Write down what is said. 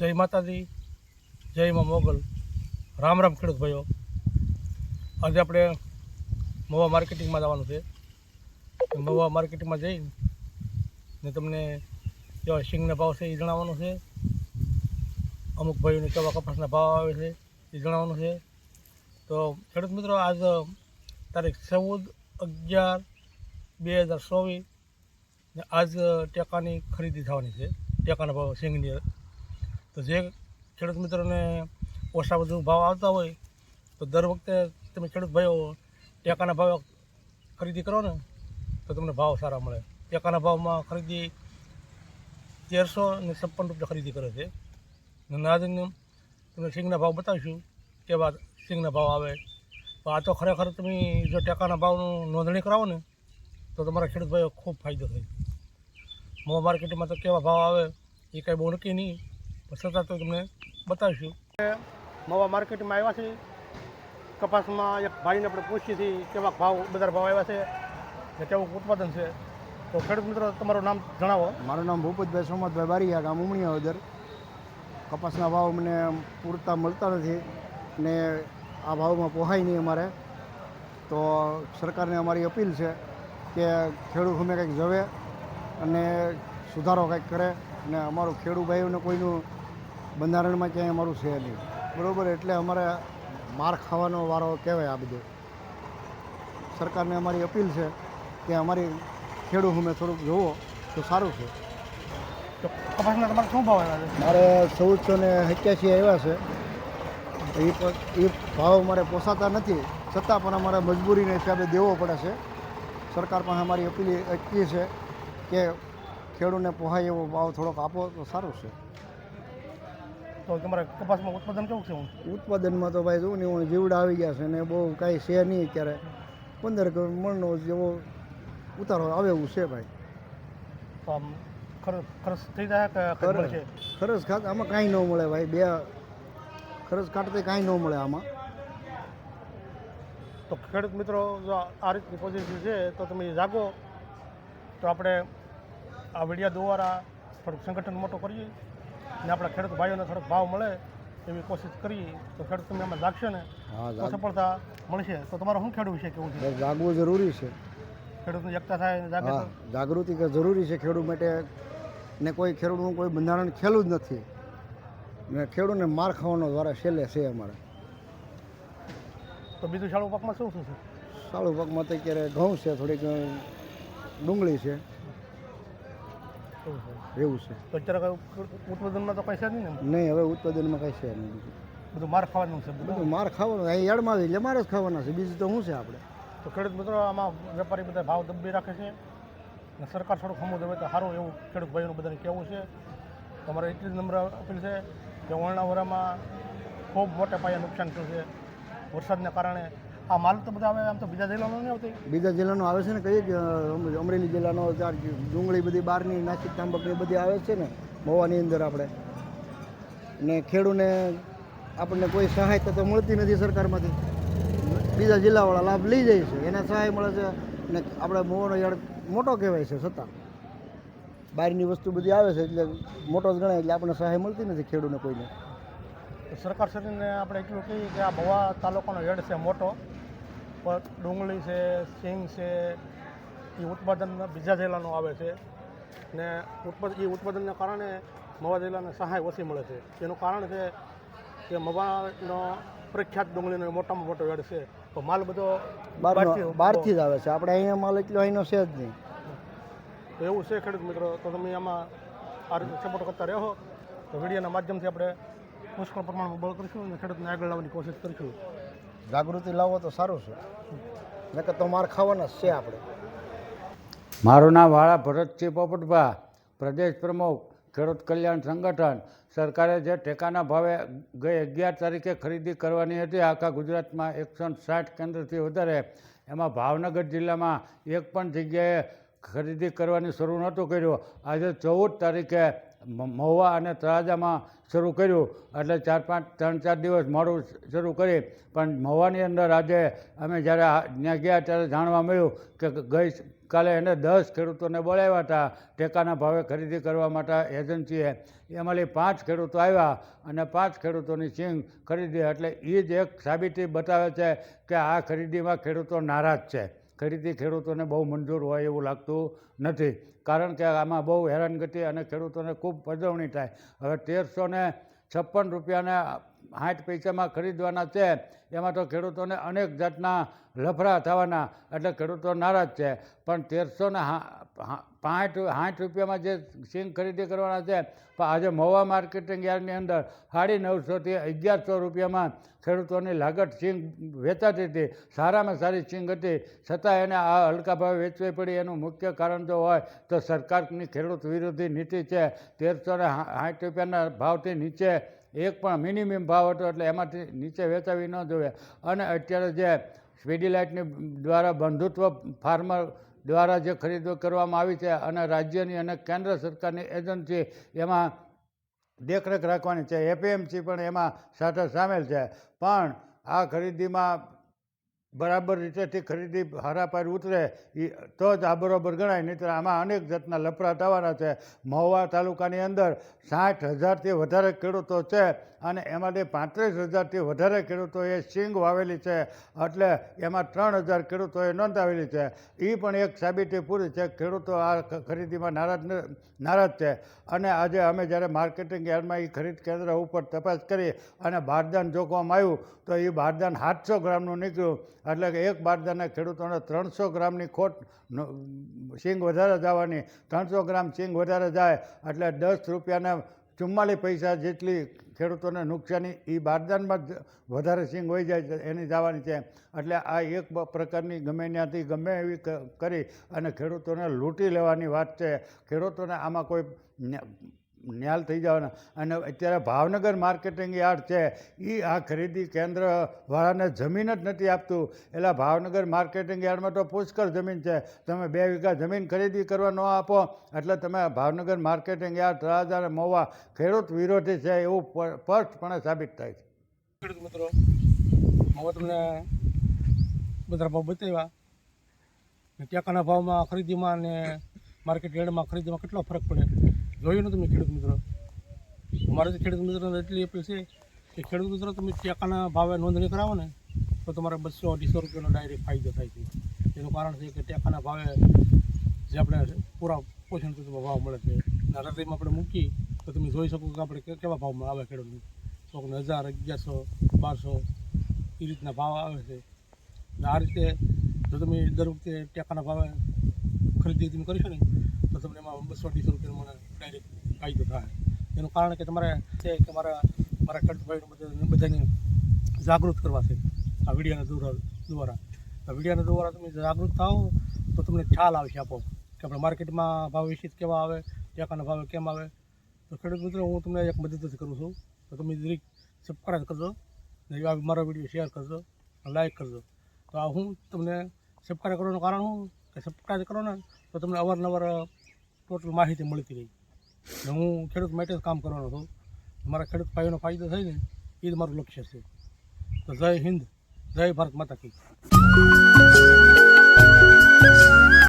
જય માતાજી, જય મા મોગલ. રામ રામ ખેડૂત ભાઈઓ. આજે આપણે મવા માર્કેટિંગમાં જવાનું છે. મવા માર્કેટિંગમાં જઈને ને તમને કેવા સિંગના ભાવ છે એ જણાવવાનું છે. અમુક ભાઈઓને કેવા કપાસના ભાવ આવે છે એ જણાવવાનું છે. તો ખેડૂત મિત્રો, આજ તારીખ ચૌદ અગિયાર બે હજાર ચોવીસ આજ ટેકાની ખરીદી થવાની છે. ટેકાના ભાવ સિંગની તો જે ખેડૂત મિત્રોને ઓછા વધુ ભાવ આવતા હોય, તો દર વખતે તમે ખેડૂત ભાઈઓ ટેકાના ભાવે ખરીદી કરો ને, તો તમને ભાવ સારા મળે. ટેકાના ભાવમાં ખરીદી તેરસો ને છપ્પન રૂપિયા ખરીદી કરે છે. આજે તમને સિંગના ભાવ બતાવીશું કેવા સિંગના ભાવ આવે. તો આ તો ખરેખર તમે જો ટેકાના ભાવનું નોંધણી કરાવો ને, તો તમારા ખેડૂત ભાઈઓ ખૂબ ફાયદો થાય. મો માર્કેટમાં તો કેવા ભાવ આવે, એ કાંઈ બહુ નક્કી નહીં. છતાં તો તમને બતાવીશું. નવા માર્કેટમાં આવ્યા છે. કપાસમાં એક ભાઈને આપણે પૂછીએ છીએ કેવા ભાવ બધા ભાવ આવ્યા છે ને કેવું ઉત્પાદન છે. તો ખેડૂત મિત્રો તમારું નામ જણાવો. મારું નામ ભૂપતભાઈ સોમતભાઈ બારીયા ગામ ઉમણીયા વદર કપાસના ભાવ મને પૂરતા મળતા નથી ને આ ભાવમાં પોહાય નહીં અમારે. તો સરકારને અમારી અપીલ છે કે ખેડૂત અમે કંઈક જવે અને સુધારો કંઈક કરે અને અમારું ખેડૂત ભાઈઓને કોઈનું બંધારણમાં ક્યાંય અમારું છે નહીં. બરાબર? એટલે અમારે માર ખાવાનો વારો કહેવાય આ બધો. સરકારને અમારી અપીલ છે કે અમારી ખેડૂત અમે થોડુંક જોવો તો સારું છે. કપાસના તમારે શું ભાવ આવ્યા છે? મારે ચૌદસો ને એક્યાસી આવ્યા છે. એ પ- એ ભાવ મારે પોસાતા નથી. છતાં પણ અમારે મજબૂરીને હિસાબે દેવો પડે છે. સરકાર પાસે અમારી અપીલ અટકી છે કે ખેડૂતને પોહાય એવો ભાવ થોડોક આપો તો સારું છે. તો તમારે કપાસમાં ઉત્પાદન કેવું છે? ઉત્પાદનમાં તો ભાઈ જોઉં ને હું જીવડા આવી ગયા છે ને બહુ કાંઈ છે નહીં અત્યારે. પંદર મણનો જેવો ઉતારો આવે એવું છે ભાઈ. તો આમ ખર્ચ ખર્ચ થઈ જાય કે ખરચ ખાત આમાં કાંઈ ન મળે ભાઈ બે ખરચ કાઢતે કાંઈ ન મળે આમાં. તો ખેડૂત મિત્રો જો આ રીતની પોઝિશન છે તો તમે જાગો. તો આપણે આ વિડીયા દ્વારા થોડુંક સંગઠન મોટું કરીએ. ને આપણા ખેડૂત ભાઈઓને થોડોક ભાવ મળે એવી કોશિશ કરીએ તો ખેડૂત તમે એમાં લાગશે ને તો સફળતા મળશે. તો તમારે શું ખેડૂત વિશે કેવું છે? જાગવું જરૂરી છે. ખેડૂતની એકતા થાય જાગૃતિ કે જરૂરી છે ખેડૂત માટે ને કોઈ ખેડૂતનું કોઈ બંધારણ ખેલું જ નથી. ને ખેડૂતને માર ખાવાનો દ્વારા છેલ્લે છે અમારે. તો બીજું શાળુ પાકમાં શું શું છે? શાળુ પાકમાં તો અત્યારે ઘઉં છે થોડીક ડુંગળી છે. એવું છે. તો અત્યારે ઉત્પાદનમાં તો કંઈ છે નહીં નહીં હવે ઉત્પાદનમાં કાંઈ છે નહીં બધું માર ખાવાનું છે બધું? માર ખાવાનું અહીં યાર્ડમાં આવી એટલે મારે જ ખાવાના છે બીજું તો શું છે આપણે? તો ખેડૂત મિત્રો આમાં વેપારી બધા ભાવ દબી રાખે છે અને સરકાર થોડુંક સમજ હવે તો સારું એવું ખેડૂત ભાઈઓનું બધાને કહેવું છે. તમારે એટલી જ નમ્ર અપીલ છે કે ઓળણાવરામાં ખૂબ મોટા પાયે નુકસાન થયું છે. વરસાદને કારણે આ માલ તો બધા આવે આમ તો બીજા જિલ્લાનો નહીં આવતી. બીજા જિલ્લાનો આવે છે ને કહીએ અમરેલી જિલ્લાનો ચાર ડુંગળી બધી બહારની નાસિક તાંબકની બધી આવે છે ને મવાની અંદર આપણે. ને ખેડૂને આપણને કોઈ સહાયતા તો મળતી નથી સરકારમાંથી. બીજા જિલ્લાવાળા લાભ લઈ જાય છે એને સહાય મળે છે ને આપણે મોવાનો યાર્ડ મોટો કહેવાય છે છતાં બહારની વસ્તુ બધી આવે છે એટલે મોટો જ ગણાય એટલે આપણને સહાય મળતી નથી ખેડૂને કોઈને. તો સરકાર શ્રીને આપણે એટલું કહીએ કે આ ભવા તાલુકાનો હેડ છે મોટો. પણ ડુંગળી છે સિંગ છે એ ઉત્પાદન બીજા જિલ્લાનું આવે છે. ને ઉત્પાદન એ ઉત્પાદનને કારણે મવા જિલ્લાને સહાય ઓછી મળે છે. એનું કારણ છે કે મવાનો પ્રખ્યાત ડુંગળીનો મોટામાં મોટો વેડ છે. તો માલ બધો બહારથી જ આવે છે. આપણે અહીંયા માલ એટલો અહીંનો છે જ નહીં. તો એવું છે ખેડૂત મિત્રો. તો તમે આમાં આ રીતે સપોર્ટ કરતા રહો. તો વિડીયોના માધ્યમથી આપણે પુષ્કળ પ્રમાણમાં બળ કરીશું અને ખેડૂતને આગળ લાવવાની કોશિશ કરીશું. જાગૃતિ લાવો તો સારું છે. નકર તો માર ખાવાના છે આપણે. મારું નામ વાળા ભરતસિંહ પોપટભા પ્રદેશ પ્રમુખ, ખેડૂત કલ્યાણ સંગઠન. સરકારે જે ટેકાના ભાવે ગઈ અગિયાર તારીખે ખરીદી કરવાની હતી, આખા ગુજરાતમાં એકસો સાઠ કેન્દ્રથી વધારે. એમાં ભાવનગર જિલ્લામાં એક પણ જગ્યાએ ખરીદી કરવાની શરૂ નહોતું કર્યું. આજે ચૌદ તારીખે મહુવા અને તળાજામાં શરૂ કર્યું. એટલે ચાર પાંચ, ત્રણ ચાર દિવસ મોડું શરૂ કરી. પણ મહુવાની અંદર આજે અમે જ્યારે ત્યાં ગયા ત્યારે જાણવા મળ્યું કે ગઈ કાલે એને દસ ખેડૂતોને બોલાવ્યા હતા. ટેકાના ભાવે ખરીદી કરવા માટે એજન્સીએ એમાંથી પાંચ ખેડૂતો આવ્યા અને પાંચ ખેડૂતોની સિંગ ખરીદી. એટલે એ જ એક સાબિતી બતાવે છે કે આ ખરીદીમાં ખેડૂતો નારાજ છે. ખરીદી ખેડૂતોને બહુ મંજૂર હોય એવું લાગતું નથી. કારણ કે આમાં બહુ હેરાનગતિ અને ખેડૂતોને ખૂબ પજવણી થાય. હવે તેરસો છપ્પન રૂપિયાને સાઠ પૈસામાં ખરીદવાના છે. એમાં તો ખેડૂતોને અનેક જાતના લફડા થવાના, એટલે ખેડૂતો નારાજ છે. પણ તેરસો ને પાંઠ સાઠ રૂપિયામાં જે સિંગ ખરીદી કરવાના છે, પણ આજે મહુવા માર્કેટિંગ યાર્ડની અંદર સાડી નવસોથી અગિયારસો રૂપિયામાં ખેડૂતોની લાગત સિંગ વેચાતી હતી. સારામાં સારી સિંગ હતી. છતાં એને આ હલકા ભાવે વેચવી પડી. એનું મુખ્ય કારણ જો હોય તો સરકારની ખેડૂત વિરોધી નીતિ છે. તેરસો ને સાઠ રૂપિયાના ભાવથી નીચે એક પણ મિનિમમ ભાવ હતો એટલે એમાંથી નીચે વેચાવી ન જોઈએ અને અત્યારે જે સ્પીડીલાઇટની દ્વારા બંધુત્વ ફાર્મર દ્વારા જે ખરીદો કરવામાં આવી છે અને રાજ્યની અને કેન્દ્ર સરકારની એજન્સી એમાં દેખરેખ રાખવાની છે. એપીએમસી પણ એમાં સાથે સામેલ છે. પણ આ ખરીદીમાં બરાબર રીતેથી ખરીદી હારાપાર ઉતરે એ તો જ આ બરોબર ગણાય. નહીં તો આમાં અનેક જાતના લફડા થવાના છે. મહુવા તાલુકાની અંદર સાઠ હજારથી વધારે ખેડૂતો છે અને એમાંથી પાંત્રીસ હજારથી વધારે ખેડૂતોએ સિંગ વાવેલી છે. એટલે એમાં ત્રણ હજાર ખેડૂતોએ નોંધાવેલી છે. એ પણ એક સાબિતી પૂરી છે. ખેડૂતો આ ખરીદીમાં નારાજ નારાજ છે. અને આજે અમે જ્યારે માર્કેટિંગ યાર્ડમાં એ ખરીદ કેન્દ્ર ઉપર તપાસ કરી અને બારદાન જોખવામાં આવ્યું, તો એ બારદાન સાતસો ગ્રામનું નીકળ્યું. એટલે કે એક બારદાને ખેડૂતોને ત્રણસો ગ્રામની ખોટ સિંગ વધારે જવાની, ત્રણસો ગ્રામ સિંગ વધારે જાય, એટલે દસ રૂપિયાના ચુમ્માલીસ પૈસા જેટલી ખેડૂતોને નુકસાની એ બારદાનમાં જ વધારે સિંગ હોઈ જાય છે, એની જવાની છે. એટલે આ એક પ્રકારની ગમે ત્યાંથી ગમે એવી કરી અને ખેડૂતોને લૂંટી લેવાની વાત છે. ખેડૂતોને આમાં કોઈ ન્યાલ થઈ જવાના. અને અત્યારે ભાવનગર માર્કેટિંગ યાર્ડ છે એ આ ખરીદી કેન્દ્રવાળાને જમીન જ નથી આપતું. એટલે ભાવનગર માર્કેટિંગ યાર્ડમાં તો પુષ્કળ જમીન છે. તમે બે વીઘા જમીન ખરીદી કરવા ન આપો, એટલે તમે ભાવનગર માર્કેટિંગ યાર્ડ તળાજા અને મોવા ખેડૂત વિરોધી છે એવું સ્પષ્ટપણે સાબિત થાય છે. ખેડૂત મિત્રો હવે તમને બધા ભાવ બતાવ્યા. ટેકાના ભાવમાં ખરીદીમાં અને માર્કેટ યાર્ડમાં ખરીદીમાં કેટલો ફરક પડે? જોયું ને તમે ખેડૂત મિત્રો. મારે તો ખેડૂત મિત્રોને એટલી અપીલ છે કે ખેડૂત મિત્રો, તમે ટેકાના ભાવે નોંધણી કરાવો ને, તો તમારે બસો અઢીસો રૂપિયાનો ડાયરેક્ટ ફાયદો થાય છે. એનું કારણ છે કે ટેકાના ભાવે જે આપણે પૂરા પોષણ તત્વ ભાવ મળે છે. હૃદયમાં આપણે મૂકી તો તમે જોઈ શકો કે આપણે કેવા ભાવમાં આવે ખેડૂતને કોકને હજાર, અગિયારસો, બારસો એ રીતના ભાવ આવે છે. આ રીતે જો તમે દર વખતે ટેકાના ભાવે ખરીદી તમે કરશો ને તો તમને એમાં બસો અઢીસો રૂપિયા મને ડાયરેક્ટ ફાયદો થાય. એનું કારણ કે તમારે છે કે મારા મારા બધા બધાને જાગૃત કરવા છે આ વિડીયાના દ્વારા. આ વિડીયાના દ્વારા તમે જાગૃત થાઓ તો તમને ખ્યાલ આવશે આપો કે આપણે માર્કેટમાં ભાવ વિશિત કેવા આવે, ટેકાના ભાવે કેમ આવે. તો ખેડૂત મિત્રો, હું તમને એક મદદ જ કરું છું. તો તમે દરેક સબસ્ક્રાઈબ કરજો મારો વીડિયો શેર કરજો લાઈક કરજો. તો આ હું તમને સબસ્ક્રાઈબ કરવાનું કારણ હું? કે સબસ્ક્રાઈબ કરો ને તો તમને અવારનવાર ટોટલ માહિતી મળતી રહી. હું ખેડૂત માટે જ કામ કરવાનો છું. મારા ખેડૂત ભાઈઓનો ફાયદો થાય ને, એ જ મારું લક્ષ્ય છે. તો જય હિન્દ, જય ભારત માતા કી.